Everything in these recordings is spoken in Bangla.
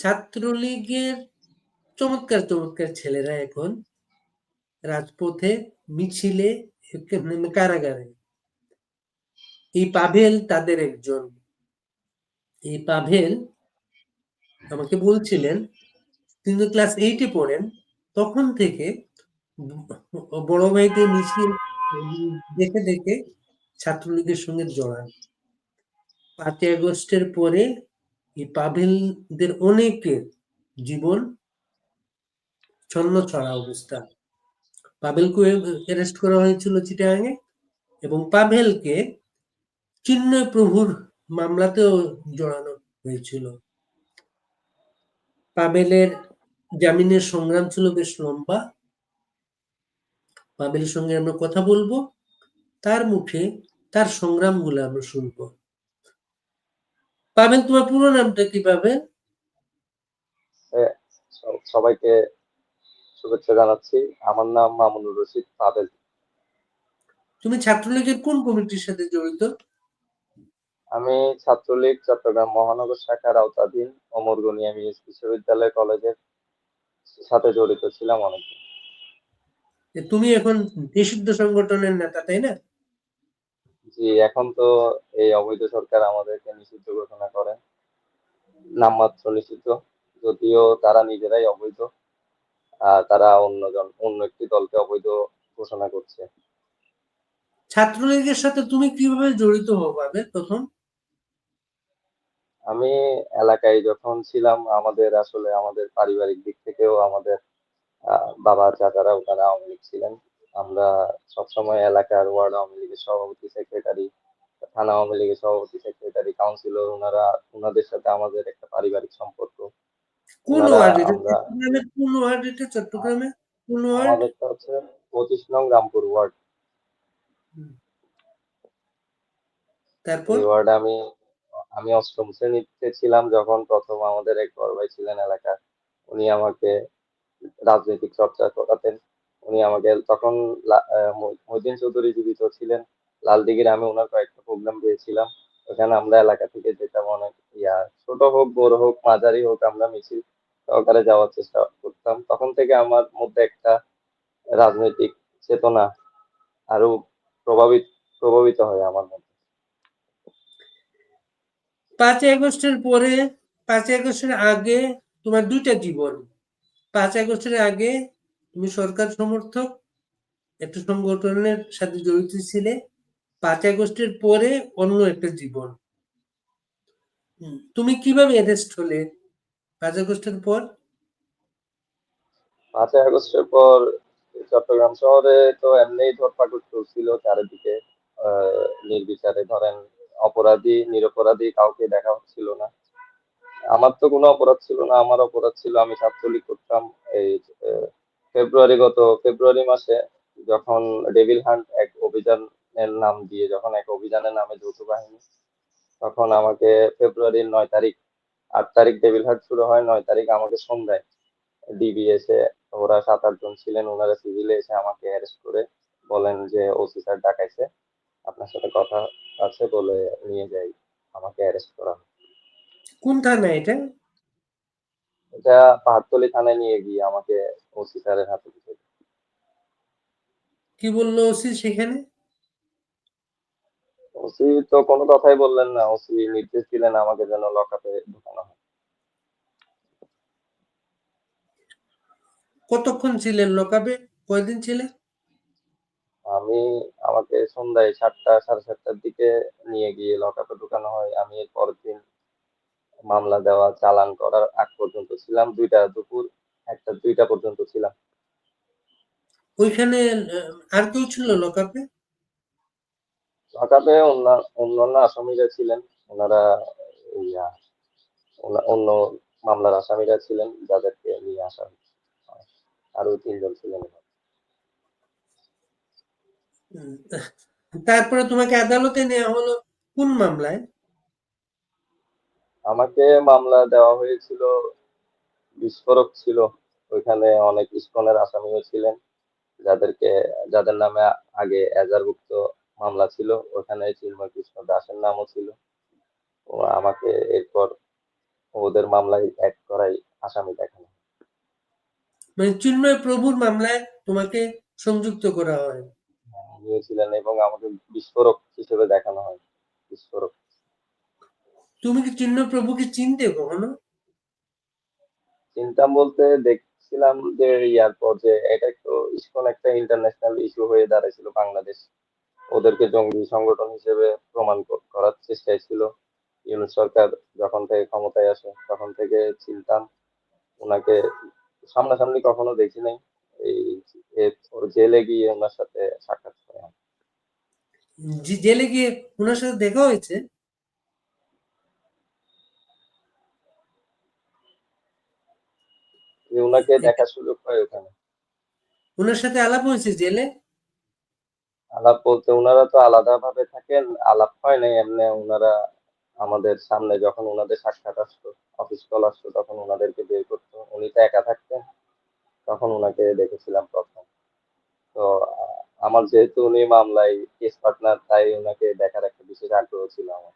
ছাত্রলীগের চমৎকার, চমৎকার ছেলেরা এখন রাজপথে, মিছিলে, কারাগারে। এই পাভেল তাদের একজন। এই পাভেল আমাকে বলছিলেন তিনি ক্লাস 8 এ পড়েন। তখন থেকে বড় ভাইকে মিছিল দেখে, দেখে ছাত্রলীগের সঙ্গে জড়ান। পাঁচই আগস্টের পরে এই পাভেলদের অনেকের জীবন ছন্ন-ছড়া অবস্থা। পাভেলকে অ্যারেস্ট করা হয়েছিল চিটাগাংয়ে এবং পাভেলকে চিন্ময় প্রভুর মামলাতেও জড়ানো হয়েছিল। পাভেলের জামিনের সংগ্রাম ছিল বেশ লম্বা। পাভেলের সঙ্গে আমরা কথা বলব। তার মুখে তার সংগ্রামগুলো আমরা শুনব। পাভেল তোমার পুরো নামটা কি পাভেল? সবাইকে শুভেচ্ছা জানাচ্ছি। আমার নাম মামুনুর রশিদ পাভেল। তুমি ছাত্রলীগের কোন কমিটির সাথে জড়িত? আমি ছাত্রলীগ চট্টগ্রাম মহানগর শাখার আওতাধীন ওমর গনি এমএস বিশ্ববিদ্যালয় কলেজের সাথে জড়িত ছিলাম অনেকদিন। তুমি এখন নিষিদ্ধ সংগঠনের নেতা তাই না? জি, এখন তো এই অবৈধ সরকার আমাদেরকে নিষিদ্ধ ঘোষণা করে। নামমাত্র নিষিদ্ধ। যদিও তারা নিজেরাই অবৈধ। আর তারা অন্যজন অন্য একটি দলকে অবৈধ ঘোষণা করছে। ছাত্রলীগের সাথে তুমি কীভাবে জড়িত হবে প্রথম? আমি এলাকায় যখন ছিলাম আমাদের আসলে আমাদের পারিবারিক দিক থেকেও আমাদের বাবা চাচারা ওখানে আওয়ামী লীগ ছিলেন। আমরা সবসময় এলাকার ওয়ার্ড আওয়ামী লীগের সভাপতি সেক্রেটারি থানা আওয়ামী লীগের সভাপতি সেক্রেটারি কাউন্সিলর ওনারা ওনাদের সাথে আমাদের একটা পারিবারিক সম্পর্ক। কোন কোন ওয়ার্ড এটা? চট্টগ্রামে কোন ওয়ার্ড? আমাদেরটা হচ্ছে 25 নং রামপুর ওয়ার্ড। তারপর? ওয়ার্ড আমি আমি অষ্টম শ্রেণীতে ছিলাম যখন প্রথম আমাদের এক বড় ভাই ছিলেন এলাকা উনি আমাকে রাজনৈতিক চর্চা করাতেন। উনি আমাকে তখন মহিদিন চৌধুরী জীবিত ছিলেন। লালদিঘির আমি ওনার কয়েকটা প্রোগ্রাম পেয়েছিলাম। ওখানে আমরা এলাকা থেকে যেতাম অনেক, ইয়া, ছোট হোক, বড় হোক, মাঝারি হোক, আমরা মিছিল সহকারে যাওয়ার চেষ্টা করতাম। তখন থেকে আমার মধ্যে একটা রাজনৈতিক চেতনা আরও প্রভাবিত প্রভাবিত হয় আমার মধ্যে। পাঁচই আগস্টের পরে পাঁচই আগস্টের আগে তোমার দুইটা জীবন। পাঁচ আগস্টের আগে তুমি সরকার সমর্থক একটা সংগঠনের সাথে জড়িত ছিলে পাঁচ আগস্টের পরে অন্য একটা জীবন। তুমি কীভাবে অ্যারেস্ট হলে পাঁচ আগস্টের পর? পাঁচই আগস্টের পর চট্টগ্রাম শহরে তো এমনি ধরপাকড় চলছিল চারিদিকে নির্বিচারে। ধরেন অপরাধী নিরপরাধী কাউকে দেখা হচ্ছিল না। আমার তো কোনো অপরাধ ছিল না আমার অপরাধ ছিল আমি ছাত্রলীগ করতাম এই ফেব্রুয়ারি গত ফেব্রুয়ারি মাসে যখন ডেভিল হান্ট এক অভিযানের নাম দিয়ে, যখন এক অভিযানের নামে যৌথ বাহিনী, তখন আমাকে ফেব্রুয়ারির নয় তারিখ, আট তারিখ ডেভিল হান্ট শুরু হয়, নয় তারিখ আমাকে সন্ধ্যায় ডিবি এসে, ওরা সাত আটজন ছিলেন, ওনারা সিভিলে এসে আমাকে অ্যারেস্ট করে বলেন যে ওসি স্যার ডাকাইছে, আপনার সাথে কথা আছে বলে নিয়ে যাই, আমাকে অ্যারেস্ট করা কোন থানা এটা? এটা পাহাড়তলি থানায় নিয়ে গিয়ে আমাকে ওসি স্যারের হাতে দিতে কি বলল ওসি সেখানে? ওসি তো কোনো কথাই বললেন না ওসি নির্দেশ দিলেন আমাকে যেন লকআপে ঢুকানো হয়। কতক্ষণ ছিলেন লকআপে কয়দিন ছিলেন? আমি আমাকে সন্ধ্যায় সাতটা সাড়ে সাতটার দিকে নিয়ে গিয়ে লকআপে ঢুকানো হয়। আমি এর পরের দিন মামলা দেওয়া চালান করার আগ পর্যন্ত ছিলাম। দুইটা দুপুর একটা দুইটা পর্যন্ত ছিলাম। ওইখানে আর কেউ ছিল লকআপে লকআপে অন্যান্য আসামিরা ছিলেন। ওনারা ইয়া অন্য মামলার আসামিরা ছিলেন যাদেরকে নিয়ে আসা আরও তিনজন ছিলেন তারপরে তোমাকে আদালতে নেওয়া হলো কোন মামলায়? আমাকে মামলা দেওয়া হয়েছিল বিস্ফোরক ছিল। ওইখানে অনেক ইস্কনের আসামিও ছিলেন যাদেরকে যাদের নামে আগে এজারভুক্ত মামলা ছিল ওখানে চিন্ময় কৃষ্ণ দাসের নামও ছিল। ও আমাকে এরপর ওদের মামলায় এক করাই আসামি দেখানো। মানে চিন্ময় প্রভুর মামলায় তোমাকে সংযুক্ত করা হয়। উনিও ছিলেন এবং আমাকে বিস্ফোরক হিসেবে দেখানো হয়। বিস্ফোরক। তুমি কি চিন্ময় প্রভুকে চিনতে কখনো? চিন্তাম বলতে দেখছিলাম যে ইয়ার পর যে এটা একটু ইসকন একটা ইন্টারন্যাশনাল ইস্যু হয়ে দাঁড়াইছিল বাংলাদেশ। ওদেরকে জঙ্গি সংগঠন হিসেবে প্রমাণ করার চেষ্টায় ছিল। ইউনুস সরকার যখন থেকে ক্ষমতায় আসে তখন থেকে চিনতাম। ওনাকে সামনাসামনি কখনো দেখি নাই। এই ওর জেলে গিয়ে ওনার সাথে সাক্ষাৎ আমার। জেলে গিয়ে ওনার সাথে দেখা হয়েছে? যে ওনাকে দেখার সুযোগ পাই ওখানে। ওনার সাথে আলাপ হয়েছে জেলে? আলাপ বলতে ওনারা তো আলাদা ভাবে থাকেন আলাপ হয় নাই এমনি ওনারা আমাদের সামনে যখন ওনাদের সাক্ষাৎ আসতো অফিস কল আসতো তখন ওনাদেরকে বের করতো। উনি তো একা থাকতেন তখন ওনাকে দেখেছিলাম প্রথম। তো আমার যেহেতু উনি মামলায় কেস পার্টনার তাই ওনাকে দেখার একটা বিশেষ আগ্রহ ছিল আমার।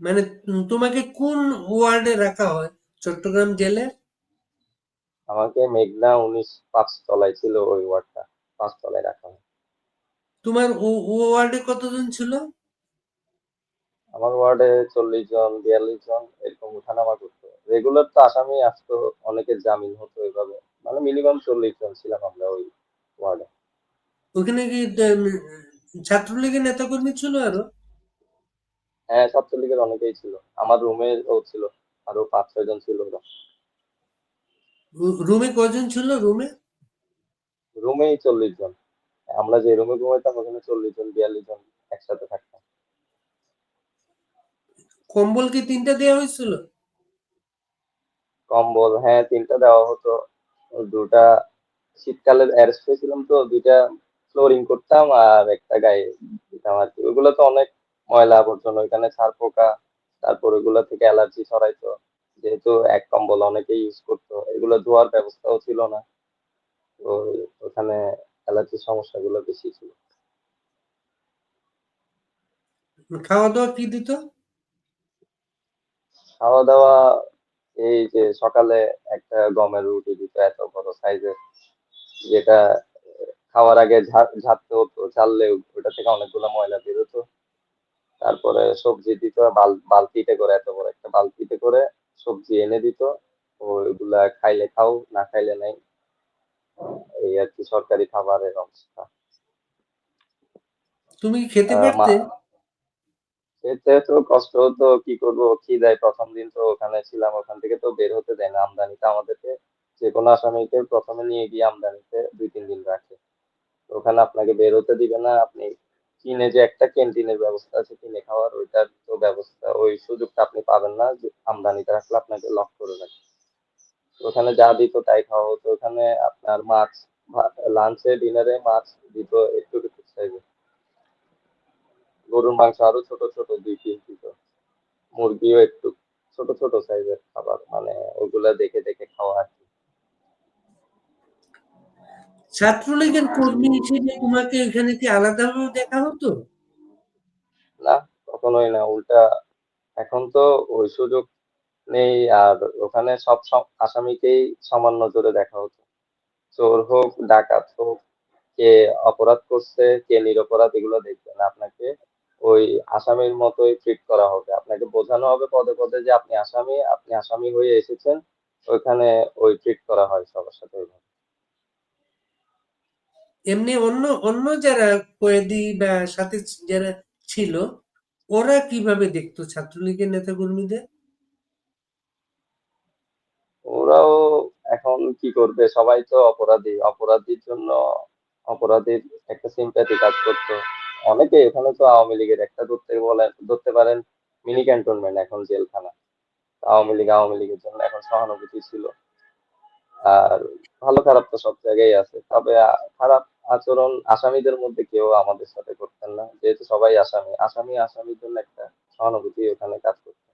মানে তোমাকে কোন ওয়ার্ডে রাখা হয়? চট্টগ্রাম জেলে? আমাকে মেঘনা উনিশ পাঁচ তলায় ছিল ওই ওয়ার্ডটা পাঁচ তলায় রাখা হয়। তোমার ও- ওয়ার্ডে কতজন ছিল? আমার ওয়ার্ডে চল্লিশ জন বিয়াল্লিশ জন এরকম উঠানামা করতো। রেগুলার তো আসামি আসতো অনেকের জামিন হতো এভাবে। মানে মিনিমাম চল্লিশ জন ছিলাম আমরা ওই ওয়ার্ডে। ওখানে কি ছাত্রলীগের নেতাকর্মী ছিল আরও? হ্যাঁ ছাত্রলীগের অনেকেই ছিল। আমার রুমে ও ছিল আরও পাঁচ ছয় জন ছিল ওরা। রুমে কজন ছিল? রুমে রুমেই চল্লিশ জন। আমরা যে রুমে ঘুমাইতাম ওখানে চল্লিশ জন বিয়াল্লিশ জন একসাথে থাকতাম। কম্বল কি তিনটা দেওয়া হয়েছিল? কম্বল হ্যাঁ তিনটা দেওয়া হতো। দুটা শীতকালে অ্যারেস্ট হয়েছিলাম তো দুইটা ফ্লোরিং করতাম আর একটা গায়ে দিতাম আর কি। ওগুলো তো অনেক ময়লা আবর্জনা ওইখানে ছার পোকা তারপর ওগুলো থেকে অ্যালার্জি ছড়াইতো। যেহেতু এক কম্বল অনেকেই ইউজ করতো এগুলো ধোয়ার ব্যবস্থাও ছিল না। তো ওখানে অ্যালার্জির সমস্যাগুলো বেশি ছিল। খাওয়া দাওয়া কি দিত? খাওয়া দাওয়া এই যে সকালে একটা গমের রুটি দিত এত বড় সাইজের যেটা খাওয়ার আগে ঝাড়তে হতো ঝাড়লে ওটা থেকে অনেকগুলো ময়লা বেরোতো তারপরে সবজি দিত বালতিতে করে এত বড় একটা বালতিতে করে সবজি এনে দিত। ওইগুলা খাইলে খাও না খাইলে নাই। এই আর কি সরকারি খাবারের অবস্থা। তুমি খেতে পারতে? খেতে তো কষ্ট হতো কি করব? খিদায় প্রথম দিন তো ওখানে ছিলাম ওখান থেকে তো বের হতে দেয় না আমদানিতে আমাদেরকে। যে কোনো আসামিকে প্রথমে নিয়ে গিয়ে আমদানিতে দুই তিন দিন রাখে। ওখানে আপনাকে বের হতে দিবে না আপনি কিনে যে একটা ক্যান্টিনের ব্যবস্থা আছে, কিনে খাওয়ার ওইটার তো ব্যবস্থা, ওই সুযোগটা আপনি পাবেন না, যে আমদানিতে রাখলে আপনাকে লক করে রাখে ওখানে যা দিত তাই খাওয়া হতো। ওখানে আপনার মাছ লাঞ্চে ডিনারে মাছ দিত, একটু একটু সাইজে গরুর মাংস আরও ছোট ছোট, দুই পিস দিত মুরগিও একটু ছোট ছোট সাইজের খাবার মানে ওগুলা দেখে দেখে খাওয়া আর কি। ছাত্রলীগের কর্মী হিসেবে তোমাকে এখানে কি আলাদাভাবে দেখা হতো? না, কখনোই না, উল্টা। এখন তো ওই সুযোগ নেই, আর ওখানে সব আসামিকেই সমান নজরে দেখা হতো। চোর হোক, ডাকাত হোক, কে অপরাধ করছে, কে নিরপরাধ, এগুলো দেখবে না। আপনাকে ওই আসামির মতোই ট্রিট করা হবে। আপনাকে বোঝানো হবে পদে পদে যে আপনি আসামি আপনি আসামি হয়ে এসেছেন, ওইখানে ওই ট্রিট করা হয় সবার সাথে ওইভাবে। এমনি অন্য অন্য যারা কয়েদি বা সাথে যারা ছিল, ওরা কীভাবে দেখতো ছাত্রলীগের নেতাকর্মীদের? ওরাও এখন কি করবে? সবাই তো অপরাধী। অপরাধীর জন্য অপরাধীর একটা সিম্প্যাথি কাজ করতো। অনেকে এখানে তো আওয়ামী লীগের একটা ধরতে বলেন, ধরতে পারেন মিনি ক্যান্টনমেন্ট এখন জেলখানা। আওয়ামী লীগ আওয়ামী লীগের জন্য এখন সহানুভূতি ছিল। আর ভালো খারাপ তো সব জায়গায় আছে। তবে খারাপ আচরণ আসামিদের মধ্যে কেউ আমাদের সাথে করতেন না। যেহেতু সবাই আসামি আসামি আসামির জন্য একটা সহানুভূতি ওখানে কাজ করতো।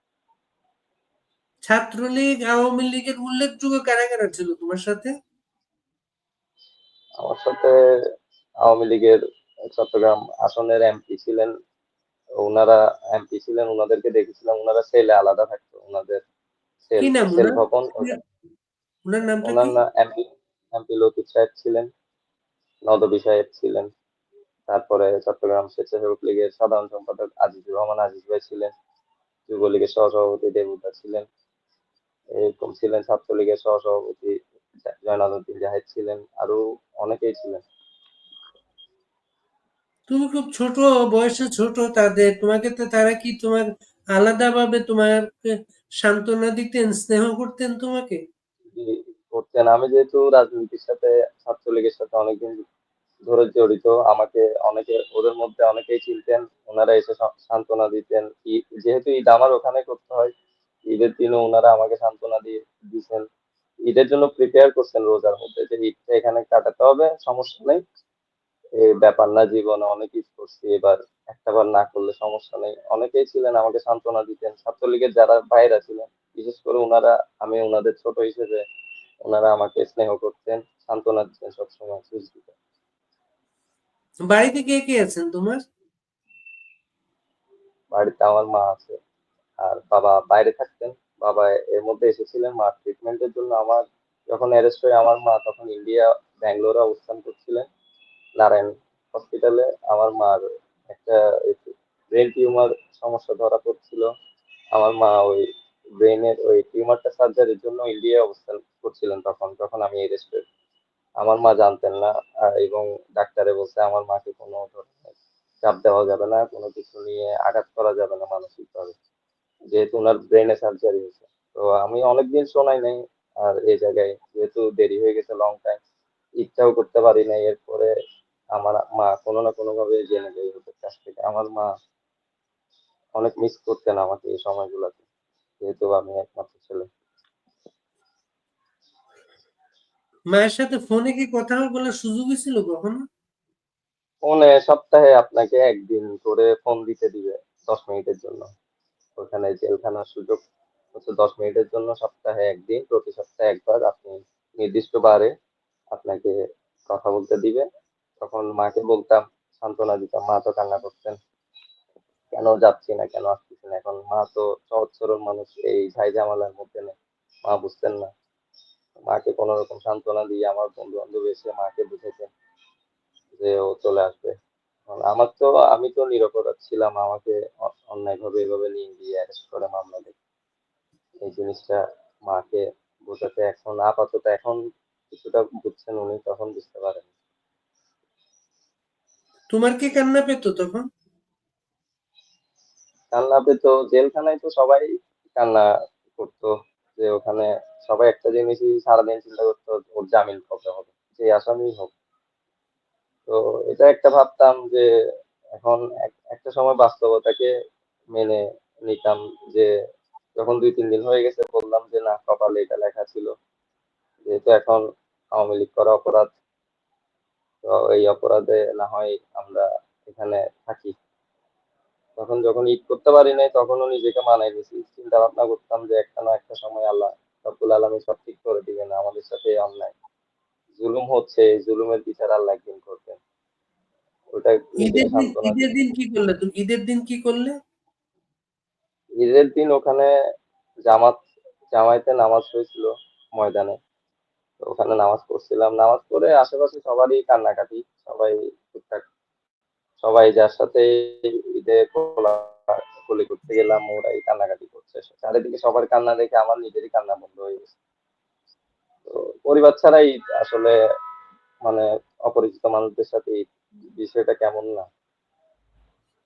ছাত্রলীগ আওয়ামী লীগের উল্লেখযোগ্য কারা কারা ছিল তোমার সাথে? আমার সাথে আওয়ামী লীগের চট্টগ্রাম আসনের এমপি ছিলেন। ওনারা এমপি ছিলেন ওনাদেরকে দেখেছিলাম। ওনারা সেলে আলাদা থাকতো। ওনাদের সেল? ভবন। ওনার নামটা ওনার কি না এমপি এমপি লতিফ সাহেব ছিলেন নদবী সাহেব ছিলেন তারপরে চট্টগ্রাম স্বেচ্ছাসেবক লীগের সাধারণ সম্পাদক আজিজুর রহমান আজিজ ভাই ছিলেন যুবলীগের সহসভাপতি দেবুদা ছিলেন এরকম ছিলেন ছাত্রলীগের সহসভাপতি জয়নালউদ্দিন জাহেদ ছিলেন আরও অনেকেই ছিলেন। তুমি খুব ছোট বয়সে ছোট তাদের তোমাকে তো তারা কি তোমার আলাদাভাবে তোমার সান্ত্বনা দিতেন স্নেহ করতেন তোমাকে? করতেন আমি যেহেতু রাজনীতির সাথে, ছাত্রলীগের সাথে অনেকদিন ধরে জড়িত, আমাকে অনেকে, ওদের মধ্যে অনেকেই চিনতেন, ওনারা এসে সান্ত্বনা দিতেন। যেহেতু ঈদ আমার ওখানে করতে হয়, ঈদের দিনও ওনারা আমাকে সান্ত্বনা দিয়ে দিয়েছেন। ঈদের জন্য প্রিপেয়ার করছেন রোজার মধ্যে যে ঈদটা এখানে কাটাতে হবে, সমস্যা নেই। ব্যাপার না জীবনে অনেক করছি। এবার একটা বার না করলে সমস্যা নেই। অনেকেই ছিলেন আমাকে সান্ত্বনা দিতেন। ছাত্রলীগের যারা ভাইরা ছিলেন বিশেষ করে ওনারা আমি ওনাদের ছোট হিসেবে ওনারা আমাকে স্নেহ করতেন সান্ত্বনা দিতেন সবসময় দিতেন। বাড়িতে কে কে আছেন তোমার? বাড়িতে আমার মা আছে আর বাবা বাইরে থাকতেন। বাবা এর মধ্যে এসেছিলেন মা ট্রিটমেন্টের জন্য। আমার যখন অ্যারেস্ট হয়ে আমার মা তখন ইন্ডিয়া ব্যাঙ্গালোরে অবস্থান করছিলেন। নারায়ণ হসপিটালে আমার মার একটা ব্রেন টিউমার সমস্যা ধরা পড়ছিল। আমার মা ওই ব্রেনের ওই টিউমারটা সার্জারির জন্য ইন্ডিয়ায় অবস্থান করছিলেন তখন যখন আমি অ্যারেস্টেড আমার মা জানতেন না এবং ডাক্তারে বলছে, আমার মাকে কোনো ধরনের চাপ দেওয়া যাবে না, কোনো কিছু নিয়ে আঘাত করা যাবে না মানসিকভাবে। যেহেতু ওনার ব্রেনে সার্জারি হয়েছে। তো আমি অনেকদিন শোনাই নাই আর এই জায়গায়, যেহেতু দেরি হয়ে গেছে লং টাইম ইচ্ছাও করতে পারি নাই। এরপরে আমার মা কোনো না কোনো ভাবে জেনে যায় ওদের কাছ থেকে। আমার মা অনেক মিস করতেন আমাকে এই সময়গুলোতে যেহেতু আমি একমাত্র ছেলে। মায়ের সাথে ফোনে কি কথা বলার সুযোগ ছিল কখনো? ফোনে সপ্তাহে আপনাকে একদিন করে ফোন দিতে দিবে দশ মিনিটের জন্য। ওখানে জেলখানার সুযোগ হচ্ছে দশ মিনিটের জন্য সপ্তাহে একদিন প্রতি সপ্তাহে একবার। আপনি নির্দিষ্ট বারে আপনাকে কথা বলতে দিবে। তখন মাকে বলতাম, সান্ত্বনা দিতাম, মা তো কান্না করতেন। কেন যাচ্ছি না, কেন আসতেছি না? এখন মা তো সহজ সরল মানুষ, এই ঝাই ঝামেলার মধ্যে নেই। মা বুঝতেন না। মাকে কোনো রকম সান্ত্বনা দিয়ে আমার বন্ধু বান্ধব এসে মাকে বুঝেছেন যে ও চলে আসবে। আমার তো, আমি তো নিরপরাধ ছিলাম, আমাকে অন্যায় ভাবে এভাবে নিয়ে গিয়ে অ্যারেস্ট করে মামলা দেয়। এই জিনিসটা মাকে বোঝাতে এখন, আপাতত এখন কিছুটা বুঝছেন উনি, তখন বুঝতে পারেন। তোমার কি কান্না পেতো তখন? কান্না পেতো, জেলখানায় তো সবাই কান্না করতো, যে ওখানে সবাই একটা জিনিসই সারাদিন চিন্তা করতো, ওর জামিন কবে হবে, যে আসামি হোক। তো এটা একটা ভাবতাম যে এখন একটা সময় বাস্তবতাকে মেনে নিতাম যে যখন দুই, তিন দিন হয়ে গেছে, বললাম যে না, কপালে এটা লেখা ছিল। যেহেতু এখন আওয়ামী লীগ করা অপরাধ তো এই অপরাধে না হয় আমরা এখানে থাকি। তখন যখন ঈদ করতে পারি নাই তখনও নিজেকে মানাই নিয়েছি চিন্তা ভাবনা করতাম যে একটা না একটা সময় আল্লাহ রব্বুল আলমী সব ঠিক করে দিবেন আমাদের সাথে অন্যায়। জুলুম হচ্ছে এই জুলুমের বিচার আল্লাহ একদিন করবেন। ওটা ঈদের দিন কি করলে তুমি? ঈদের দিন কি করলে? ঈদের দিন ওখানে জামাত জামাইতে নামাজ হয়েছিল ময়দানে। ওখানে নামাজ পড়ছিলাম। নামাজ পড়ে আশেপাশে সবারই কান্নাকাটি, সবাই ঠিকঠাক সবাই যার সাথে ঈদে কোলাকুলি করতে গেলাম, ওরাই কান্নাকাটি করছে। চারিদিকে সবার কান্না দেখে আমার নিজেরই কান্না বন্ধ হয়ে গেছে। তো পরিবার ছাড়া ঈদ আসলে মানে অপরিচিত মানুষদের সাথে বিষয়টা কেমন না?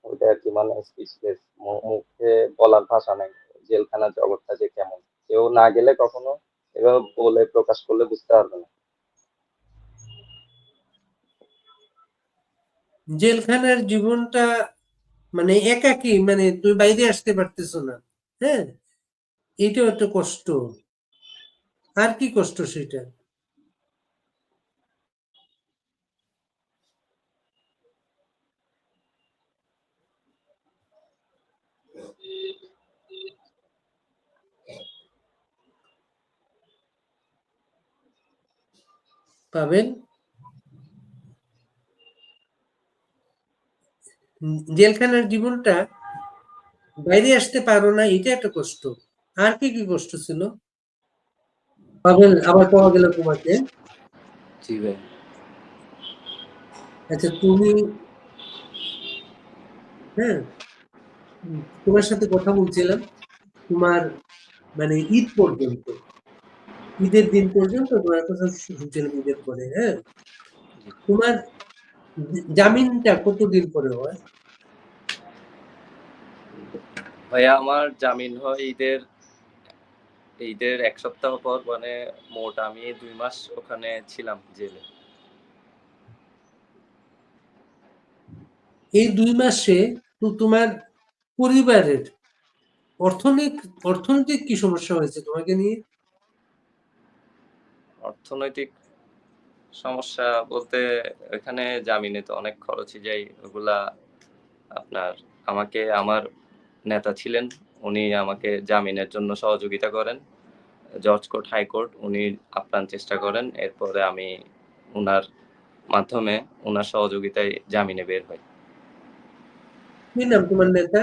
ওইটা আর কি মানে স্পিচলেস মুখে বলার ভাষা নাই। জেলখানার জগৎটা যে কেমন। কেউ না গেলে কখনো এভাবে বলে প্রকাশ করলে বুঝতে পারবে না। জেলখানার জীবনটা মানে একাকী মানে তুই বাইরে আসতে পারতেছো না হ্যাঁ? এটাও একটা কষ্ট। আর কি কষ্ট সেটা? পাবেন। জেলখানার জীবনটা বাইরে আসতে পারো না এটা একটা কষ্ট। আর কি কি কষ্ট ছিল? পাবেন আবার পাওয়া গেল তোমাকে। জি ভাই। আচ্ছা তুমি হ্যাঁ তোমার সাথে কথা বলছিলাম তোমার মানে ঈদ পর্যন্ত। ঈদের দিন পর্যন্ত তোমার কথা শুনছিলাম ঈদের পরে হ্যাঁ? তোমার জামিনটা কতদিন পরে হয়? ভাইয়া আমার জামিন হয় ঈদের ঈদের এক সপ্তাহ পর মানে মোট আমি দুই মাস ওখানে ছিলাম জেলে। এই দুই মাসে তো তোমার পরিবারের অর্থনৈতিক অর্থনৈতিক কি সমস্যা হয়েছে তোমাকে নিয়ে? অর্থনৈতিক সমস্যা বলতে এখানে জামিনে তো অনেক খরচই যায় ওগুলা আপনার আমাকে আমার নেতা ছিলেন উনি আমাকে জামিনের জন্য সহযোগিতা করেন। জজ কোর্ট হাইকোর্ট উনি আপ্রাণ চেষ্টা করেন এরপরে আমি উনার মাধ্যমে উনার সহযোগিতায় জামিনে বের হই। কি নাম তোমার নেতা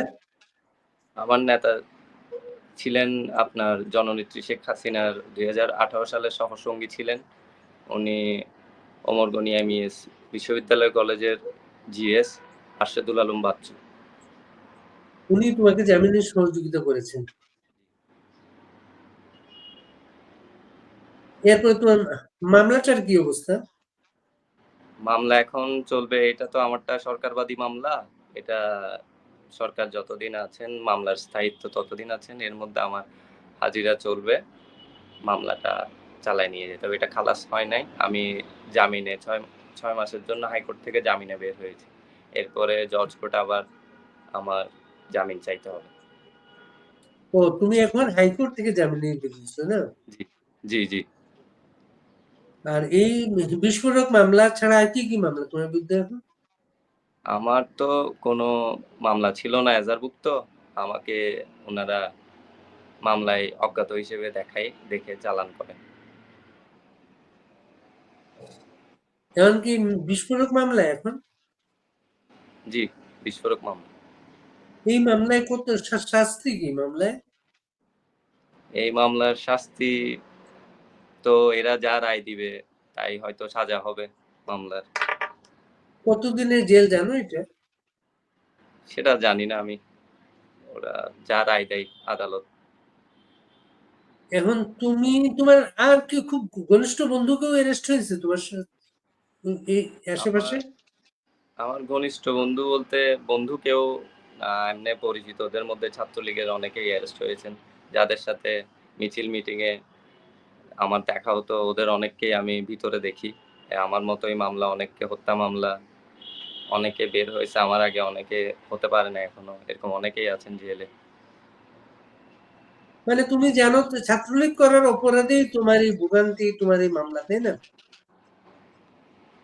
আমার নেতা ছিলেন আপনার জননেত্রী শেখ হাসিনার দুই সালের সফরসঙ্গী ছিলেন। উনি অমরগনি এমইএস বিশ্ববিদ্যালয় কলেজের জিএস আরশেদুল আলম বাচ্চু। উনি তোমাকে জামিনের সহযোগিতা করেছেন। এরপরে তোমার মামলাটার কি অবস্থা? মামলা এখন চলবে এটা তো আমারটা সরকারবাদী মামলা এটা সরকার যতদিন আছেন মামলার স্থায়িত্ব ততদিন আছেন এর মধ্যে আমার হাজিরা চলবে। মামলাটা চালায় নিয়ে যেতে হবে। এটা খালাস হয় নাই। আমি জামিনে ছয় ছয় মাসের জন্য হাইকোর্ট থেকে জামিনে বের হয়েছি। এরপরে জজ কোর্ট আবার আমার জামিন চাইতে হবে। ও তুমি এখন হাইকোর্ট থেকে জামিন নিয়ে বেরিয়েছো না? জি জি। আর এই বিস্ফোরক মামলা ছাড়া আর কি কি মামলা তোমার বিরুদ্ধে এখন? আমার তো কোনো মামলা ছিল না এজারভুক্ত আমাকে ওনারা মামলায় অজ্ঞাত হিসেবে দেখাই দেখে চালান করে এমনকি বিস্ফোরক মামলা এখন? জি বিস্ফোরক মামলা। এই মামলায় কত শাস্তি কি মামলায়? এই মামলার শাস্তি তো এরা যা রায় দিবে তাই হয়তো সাজা হবে মামলার। কতদিনের জেল জানো এটা? সেটা জানি না আমি। ওরা যা রায় দেয় আদালত। এখন তুমি তোমার আর কি খুব ঘনিষ্ঠ বন্ধুকেও অ্যারেস্ট হয়েছে তোমার আশেপাশে? আমার ঘনিষ্ঠ বন্ধু বলতে বন্ধু কেউ এমনি পরিচিত। ওদের মধ্যে ছাত্রলীগের অনেকেই অ্যারেস্ট হয়েছেন। যাদের সাথে মিছিল মিটিং এ আমার দেখা হতো ওদের অনেককেই আমি ভিতরে দেখি। আমার মতোই মামলা অনেককে হত্যা মামলা। অনেকে বের হয়েছে আমার আগে অনেকে হতে পারে না এখনও। এরকম অনেকেই আছেন জেলে। মানে তুমি জানো ছাত্রলীগ করার অপরাধেই তোমার এই ভোগান্তি তোমার এই মামলা তাই না?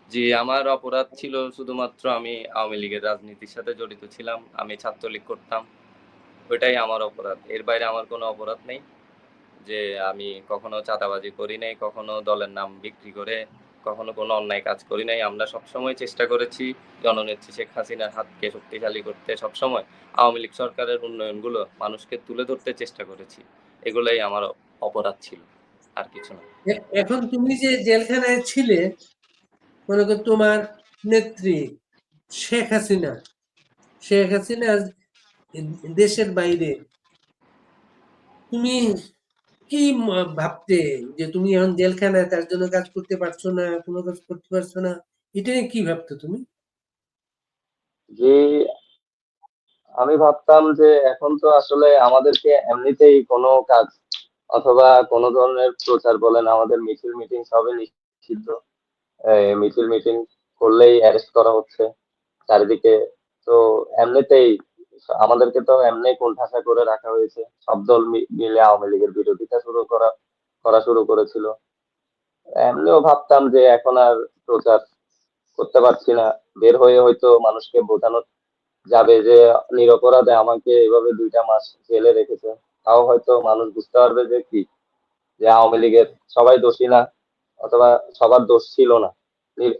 জি আমার অপরাধ ছিল শুধুমাত্র আমি আওয়ামী লীগের রাজনীতির সাথে জড়িত ছিলাম আমি ছাত্রলীগ করতাম। ওইটাই আমার অপরাধ। এর বাইরে আমার কোনো অপরাধ নেই যে আমি কখনো চাঁদাবাজি করি নাই কখনো দলের নাম বিক্রি করে কখনো কোনো অন্যায় কাজ করি নাই। আমরা সবসময় চেষ্টা করেছি জননেত্রী শেখ হাসিনার হাতকে শক্তিশালী করতে সবসময়। আওয়ামী লীগ সরকারের উন্নয়নগুলো মানুষকে তুলে ধরতে চেষ্টা করেছি। এগুলোই আমার অপরাধ ছিল, আর কিছু না। এখন তুমি যে জেলখানায় ছিলে, মনে কর তোমার নেত্রী শেখ হাসিনা শেখ হাসিনা দেশের বাইরে। তুমি কি ভাবতে যে তুমি এখন জেলখানায় তার জন্য কাজ করতে পারছ না, কোনো কাজ করতে পারছ না? এটা নিয়ে কি ভাবতো তুমি? যে আমি ভাবতাম যে এখন তো আসলে আমাদেরকে এমনিতেই কোনো কাজ অথবা কোনো ধরনের প্রচার বলেন, আমাদের মিছিল মিটিং সবই নিষিদ্ধ। মিছিল মিটিং করলেই অ্যারেস্ট করা হচ্ছে চারিদিকে। তো এমনিতেই আমাদেরকে তো এমনি কোণঠাসা করে রাখা হয়েছে। সব দল মিলে আওয়ামী লীগের বিরোধিতা শুরু করা করা শুরু করেছিল। এমনিও ভাবতাম যে এখন আর প্রচার করতে পারছি না। বের হয়ে হয়তো মানুষকে বোঝানো যাবে যে, নিরপরাধে আমাকে এভাবে দুইটা মাস জেলে রেখেছে। তাও হয়তো মানুষ বুঝতে পারবে যে কি? যে আওয়ামী লীগের সবাই দোষী না, অথবা সবার দোষ ছিল না। নির-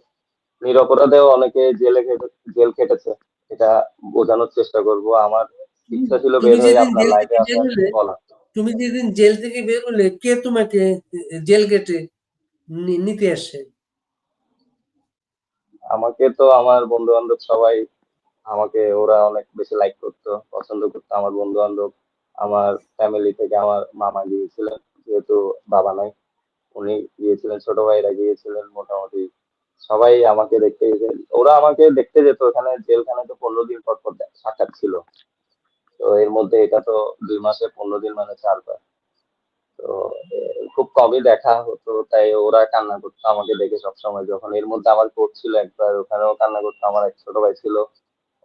নিরপরাধেও অনেকে জেলে জেল খেটেছে। এটা বোঝানোর চেষ্টা করব। আমার ইচ্ছা ছিল বের হয়ে আপনার লাইভে থেকে আসা বেরোলে বলা তুমি যেদিন জেল থেকে বের হলে কে তোমাকে জেল গেটে নিতে আসে? আমাকে তো আমার বন্ধু বান্ধব সবাই আমাকে ওরা অনেক বেশি লাইক করতো পছন্দ করতো। আমার বন্ধু বান্ধব আমার ফ্যামিলি থেকে আমার মামা গিয়েছিলেন যেহেতু বাবা নাই উনি গিয়েছিলেন ছোট ভাইরা গিয়েছিলেন মোটামুটি সবাই আমাকে দেখতে গেছে। ওরা আমাকে দেখতে যেত ওখানে জেলখানে তো পনেরো দিন পর পর সাক্ষাৎ ছিল। তো এর মধ্যে এটা তো দুই মাসে পনেরো দিন মানে চারবার। তো খুব কমই দেখা হতো, তাই ওরা কান্না করতো আমাকে দেখে সবসময়। যখন এর মধ্যে আমার কোর্ট ছিল একবার, ওখানেও কান্না করতো, আমার এক ছোট ভাই ছিল।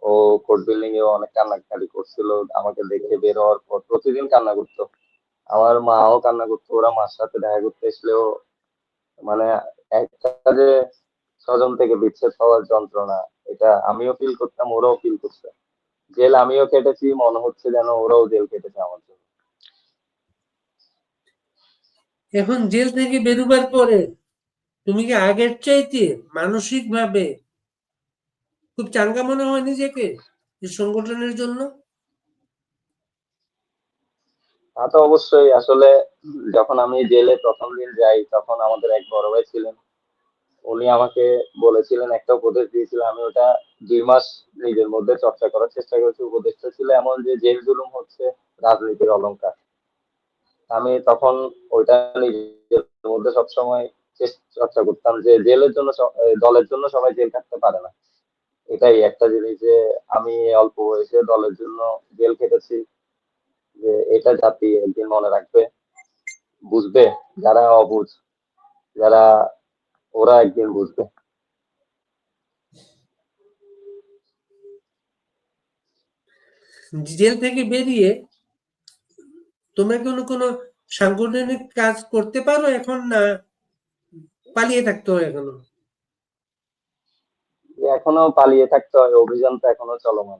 ও কোর্ট বিল্ডিং এও অনেক কান্নাকাটি করছিল, আমাকে দেখে বের হওয়ার পর প্রতিদিন কান্না করতো। আমার মাও কান্না করতো, ওরা মার সাথে দেখা করতে এসলেও মানে একটা যে স্বজন থেকে বিচ্ছেদ হওয়ার যন্ত্রণা এটা আমিও ফিল করতাম ওরাও ফিল করছে। জেল আমিও কেটেছি মনে হচ্ছে যেন ওরাও জেল কেটেছে আমার জন্য। এখন জেল থেকে বেরোবার পরে তুমি কি আগের চাইতে মানসিক ভাবে খুব চাঙ্গা মনে হয় নিজেকে সংগঠনের জন্য? তা তো অবশ্যই আসলে যখন আমি জেলে প্রথম দিন যাই তখন আমাদের এক বড় ভাই ছিলেন উনি আমাকে বলেছিলেন, একটা উপদেশ দিয়েছিলেন, আমি ওটা দুই মাস নিজের মধ্যে চর্চা করার চেষ্টা করেছি। উপদেশটা ছিল এমন যে, জেল জুলুম হচ্ছে রাজনীতির অলংকার আমি তখন ওইটা নিজের মধ্যে সবসময় চর্চা করতাম যে, জেলের জন্য দলের জন্য সবাই জেল কাটতে পারে না। এটাই একটা জিনিস যে, আমি অল্প বয়সে দলের জন্য জেল কেটেছি যে, এটা জাতি একদিন মনে রাখবে, বুঝবে যারা অবুঝ, যারা ওরা একদিন বুঝবে জেল থেকে বেরিয়ে তোমরা কোনো কোনো সাংগঠনিক কাজ করতে পারো এখন না পালিয়ে থাকতে হয় এখনও? এখনও পালিয়ে থাকতে হয় অভিযান তো এখনও চলমান।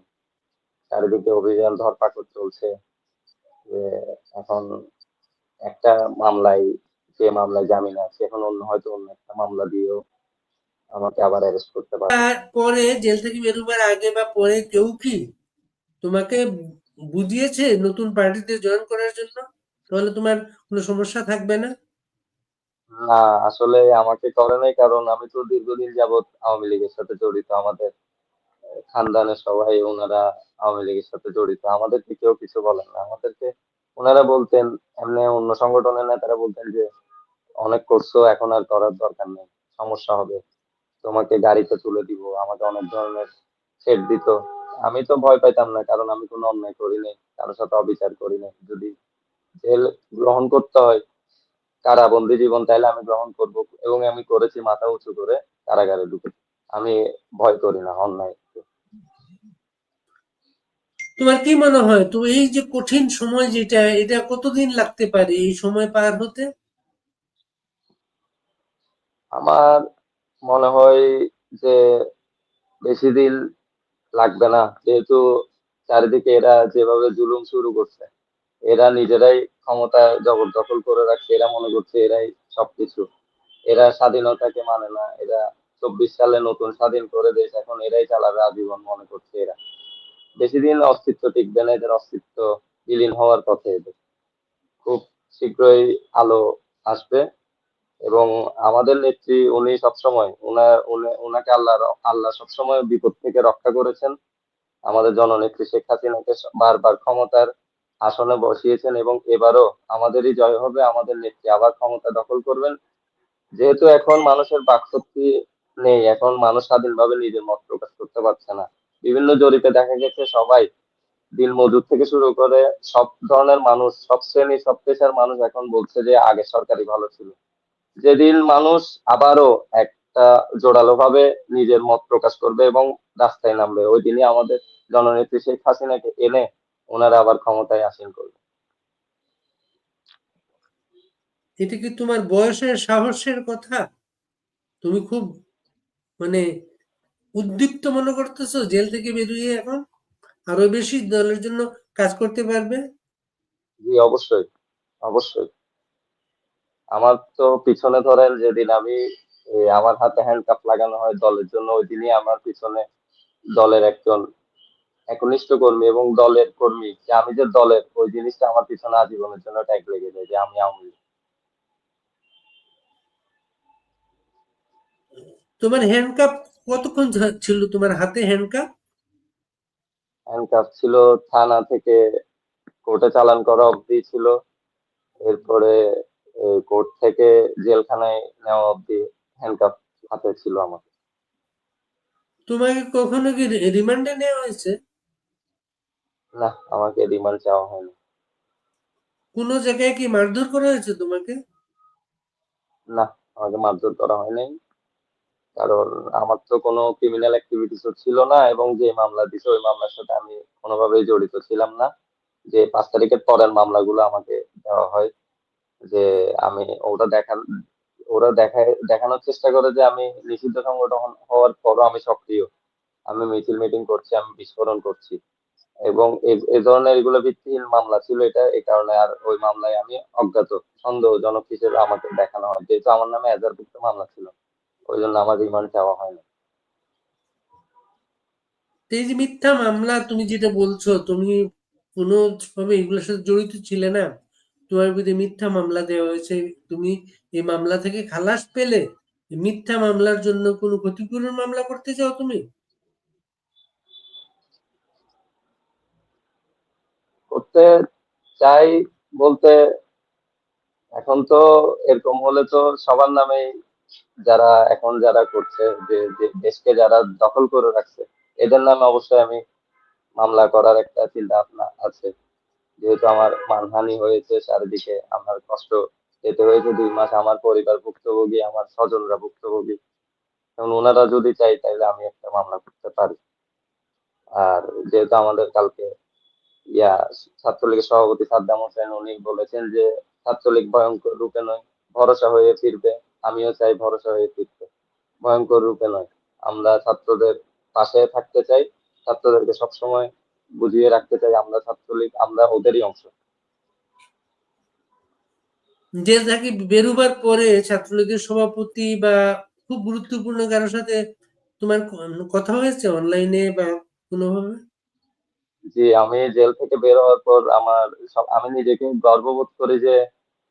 চারিদিকে অভিযান ধরপাকড় চলছে। যে এখন একটা মামলায় যে মামলায় জামিন আছে এখন অন্য হয়তো অন্য একটা মামলা দিয়েও আমাকে আবার অ্যারেস্ট করতে পারে পরে জেল থেকে বেরোবার আগে বা পরে কেউ কি তোমাকে বুঝিয়েছে নতুন পার্টিতে জয়েন করার জন্য? তাহলে তোমার কোনো সমস্যা থাকবে না? না আসলে আমাকে করে নাই কারণ আমি তো দীর্ঘদিন যাবৎ আওয়ামী লীগের সাথে জড়িত। আমাদের খানদানের সবাই ওনারা আওয়ামী লীগের সাথে জড়িত। আমাদেরকে কেউ কিছু বলেন না। আমাদেরকে ওনারা বলতেন এমনি অন্য সংগঠনের নেতারা বলতেন যে অনেক করছ, এখন আর করার দরকার নেই, সমস্যা হবে। তোমাকে গাড়িতে তুলে দিব, আমাকে অনেক ধরনের ছেড় দিত। আমি তো ভয় পাইতাম না, কারণ আমি কোনো অন্যায় করি নাই, কারোর সাথে অবিচার করি নাই। যদি জেল গ্রহণ করতে হয়, কারাবন্দি জীবন তাইলে আমি গ্রহণ করব, এবং আমি করেছি মাথা উঁচু করে কারাগারে ঢুকে। আমি ভয় করি না, অন্যায় তোমার কি মনে হয়, তো এই যে কঠিন সময় যেটা, এটা কতদিন লাগতে পারে? এই সময় পার হতে? আমার মনে হয় যে বেশি দিন লাগবে না। যেহেতু চারিদিকে এরা যেভাবে জুলুম শুরু করছে, এরা নিজেরাই ক্ষমতা জবরদখল করে রাখছে, এরা মনে করছে এরাই সবকিছু। এরা স্বাধীনতাকে মানে না, এরা চব্বিশ সালে নতুন স্বাধীন করে দেশ, এখন এরাই চালাবে আজীবন মনে করছে এরা। বেশি দিন অস্তিত্ব টিকবে না, এদের অস্তিত্ব বিলীন হওয়ার পথে এদের। খুব শীঘ্রই আলো আসবে। এবং আমাদের নেত্রী উনি সবসময়, উনার উনাকে আল্লাহ আল্লাহ সবসময় বিপদ থেকে রক্ষা করেছেন। আমাদের জননেত্রী শেখ হাসিনাকে বারবার ক্ষমতার আসনে বসিয়েছেন এবং এবারও আমাদেরই জয় হবে, আমাদের নেত্রী আবার ক্ষমতা দখল করবেন। যেহেতু এখন মানুষের বাকশক্তি নেই, এখন মানুষ স্বাধীনভাবে নিজের মত প্রকাশ করতে পারছে না। বিভিন্ন জরিপে দেখা গেছে, সবাই দিন মজুর থেকে শুরু করে সব ধরনের মানুষ, সব শ্রেণি সব পেশার মানুষ এখন বলছে যে আগে সরকারি ভালো ছিল। যেদিন মানুষ আবারও একটা জোরালো ভাবে নিজের মত প্রকাশ করবে এবং রাস্তায় নামবে ওই দিনই আমাদের জননেত্রী শেখ হাসিনাকে এনে ওনারা আবার ক্ষমতায় আসীন করবে। এটা কি তোমার বয়সের সাহসের কথা? তুমি খুব মানে উদ্দীপ্ত মনে করতেছো জেল থেকে বেরিয়ে এখন আরও বেশি দলের জন্য কাজ করতে পারবে? জি অবশ্যই অবশ্যই। আমার তো পিছনে ধরেন যেদিন আমি আমার হাতে হ্যান্ডকাপ লাগানো হয় দলের জন্য ওই দিনই আমার পিছনে দলের একজন একনিষ্ঠ কর্মী এবং দলের কর্মী যে আমি যে দলের ওই জিনিসটা আমার পিছনে আজীবনের জন্য ট্যাগ লেগে যায় যে আমি আওয়ামী লীগ। তোমার হ্যান্ডকাপ কতক্ষণ ছিল তোমার হাতে হ্যান্ডকাপ ছিল থানা থেকে কোর্টে চালান করা অবধি ছিল এরপরে কোর্ট থেকে জেলখানায় নেওয়া অবধি হ্যান্ডকাফ হাতে ছিল আমার তোমাকে কখনো কি রিমান্ডে নেওয়া হয়েছে? না আমাকে রিমান্ড চাওয়া হয়নি। কোনো জায়গায় কি মারধর করা হয়েছে তোমাকে? না আমাকে মারধর করা হয় নাই কারণ আমার তো কোনো ক্রিমিনাল অ্যাক্টিভিটিসও ছিল না এবং যে মামলা দিছে ওই মামলার সাথে আমি কোনোভাবেই জড়িত ছিলাম না। যে পাঁচ তারিখের পরের মামলাগুলো আমাকে দেওয়া হয়। যে আমি ওটা দেখান ওরা দেখায়, দেখানোর চেষ্টা করে যে আমি নিষিদ্ধ সংগঠন হওয়ার পরও আমি সক্রিয়। আমি মিছিল মিটিং করছি, আমি বিস্ফোরণ করছি। এবং এ ধরনের এগুলো ভিত্তিহীন মামলা ছিল এটা এই কারণে আর ওই মামলায় আমি অজ্ঞাত, সন্দেহজনক হিসেবে আমাকে দেখানো হয়। যেহেতু আমার নামে এজারভুক্ত মামলা ছিল, ওই জন্য আমার রিমান্ড চাওয়া হয় না এই যে মিথ্যা মামলা, তুমি যেটা বলছো, তুমি কোনো ভাবে এগুলোর সাথে জড়িত ছিলে না? তোমার বিরুদ্ধে মিথ্যা মামলা দেওয়া হয়েছে। তুমি এই মামলা থেকে খালাস পেলে মিথ্যা মামলার জন্য কোনো ক্ষতিপূরণ মামলা করতে চাও তুমি? করতে চাই বলতে এখন তো এরকম হলে তো সবার নামে যারা এখন যারা করছে যে দেশকে যারা দখল করে রাখছে, এদের নামে অবশ্যই আমি মামলা করার একটা চিন্তা ভাবনা আছে। যেহেতু আমার মানহানি হয়েছে চারিদিকে, আমার কষ্ট যেতে হয়েছে, দুই মাস আমার পরিবার ভুক্তভোগী, আমার স্বজনরা ভুক্তভোগী। এখন ওনারা যদি চাই তাহলে আমি একটা মামলা করতে পারি। আর যেহেতু আমাদের কালকে ইয়া ছাত্রলীগের সভাপতি সাদ্দাম হোসেন, উনি বলেছেন যে, ছাত্রলীগ ভয়ঙ্কর রূপে নয়, ভরসা হয়ে ফিরবে। আমিও চাই ভরসা হয়ে ফিরতে। ভয়ঙ্কর রূপে নয়। আমরা ছাত্রদের পাশে থাকতে চাই। ছাত্রদেরকে সবসময় বুঝিয়ে রাখতে চাই আমরা ছাত্রলীগ আমরা ওদেরই অংশ। জেল থেকে বেরোবার পরে ছাত্রলীগের সভাপতি বা খুব গুরুত্বপূর্ণ কারোর সাথে তোমার কথা হয়েছে অনলাইনে বা কোনোভাবে? যে আমি জেল থেকে বের হওয়ার পর আমার আমি নিজেকে গর্ববোধ করি যে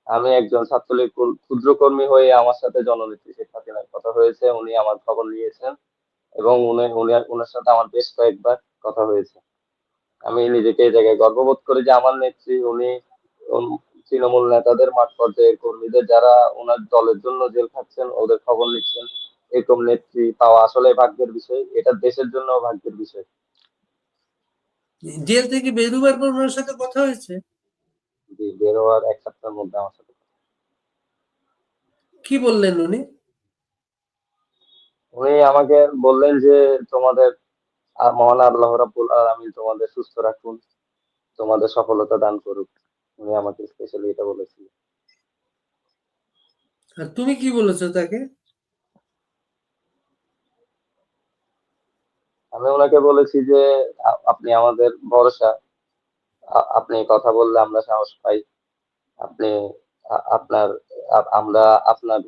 আমি একজন ছাত্রলীগ ক্ষু- ক্ষুদ্র কর্মী হয়ে আমার সাথে জননেত্রী শেখ হাসিনার কথা হয়েছে উনি আমার খবর নিয়েছেন এবং উনি উনি ওনার সাথে আমার বেশ কয়েকবার কথা হয়েছে। আমি নিজেকে এই জায়গায় গর্ববোধ করি যে আমার নেত্রী উনি তৃণমূল নেতাদের মাঠ পর্যায়ের কর্মীদের যারা ওনার দলের জন্য জেল খাচ্ছেন ওদের খবর নিচ্ছেন এরকম নেত্রী পাওয়া আসলে ভাগ্যের বিষয়। এটা দেশের জন্য ভাগ্যের বিষয়। জেল থেকে বেরোবার পর ওনার সাথে কথা হয়েছে? যে বের হওয়ার এক সপ্তাহের মধ্যে আমার সাথে কি বললেন উনি? উনি আমাকে বললেন যে তোমাদের মহান আল্লাহ রাব্বুল আলামিন তোমাদের সুস্থ রাখুন তোমাদের সফলতা দান করুক। উনি আমাকে স্পেশালি এটা বলেছিলেন আর তুমি কি বলেছ তাকে? আমি ওনাকে বলেছি যে আপনি আমাদের ভরসা। আপনি কথা বললে আমরা সাহস পাই। আপনি আপনার আমরা আপনার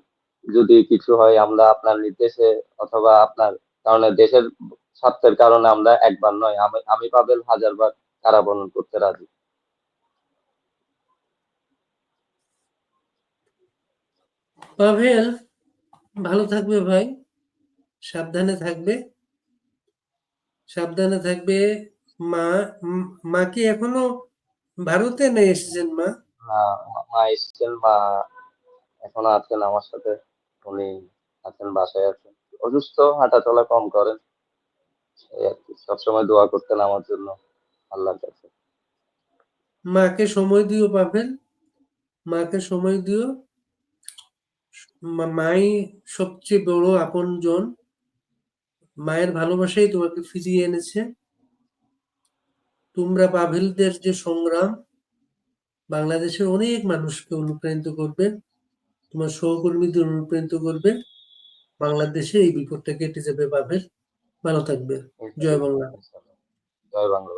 যদি কিছু হয় আমরা আপনার নির্দেশে অথবা আপনার কারণে দেশের স্বার্থের কারণে আমরা একবার নয় আমি আমি পাবেন হাজারবার কারাবরণ করতে রাজি। পাভেল ভালো থাকবে ভাই সাবধানে থাকবে। সাবধানে থাকবে মা মা কি এখনও ভারতে নেই এসেছেন মা? মা মা এসছেন মা এখনও আছেন আমার সাথে উনি আছেন বাসায় আছেন। অসুস্থ হাঁটা চলা কম করেন। সবসময় দোয়া করতেন আমার জন্য, আল্লাহর কাছে। মাকে সময় দিও, পাভেল। মাকে সময় দিও। মাই সবচেয়ে বড় আপন জন মায়ের ভালোবাসাই তোমাকে ফিরিয়ে এনেছে। তোমরা পাভেলদের যে সংগ্রাম, বাংলাদেশের অনেক মানুষকে অনুপ্রাণিত করবে তোমার সহকর্মীদের অনুপ্রাণিত করবে বাংলাদেশে এই বিপদটা কেটে যাবে, পাভেল। ভালো থাকবে। জয় বাংলা। জয় বাংলা।